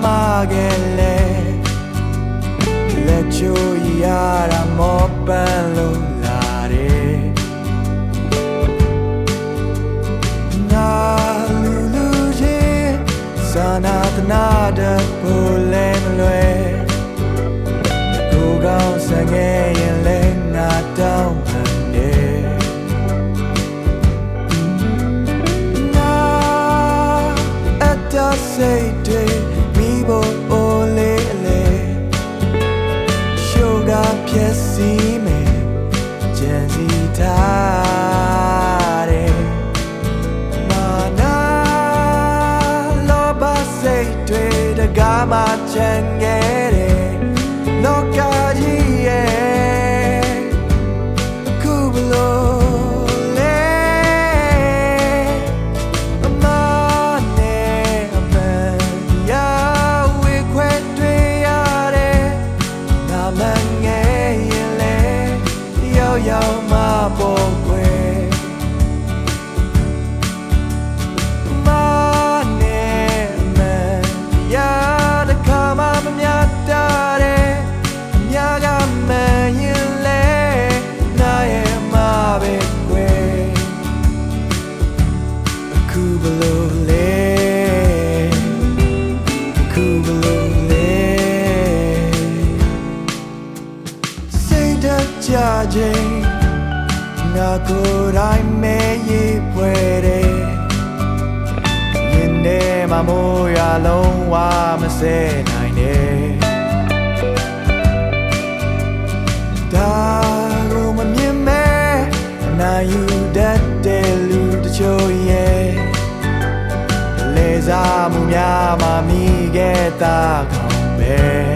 ma gele le gioiara mo bello lare na lulu je sanat nada pulen lue စီမယ်ကြံစီထားတယ်မာနာလောဘစိတ်တွေတကားမှချန်ခဲ့တယ် ဘလို့လဲအခုဘလို့လဲစိတ်ဓာတ်ကြခြင်းငါကိုယ်တိုင်မဲရေးပွဲတယ်ရင်ထဲမှာမိုးရလုံးဝမစဲနိုင်နဲ့ဒါကိုမမြင်မဲအနာယူတတ်တဲ့လူတချို့ရဲ့ လေစားမှုများမှမိခဲ့တာကောင်းပဲ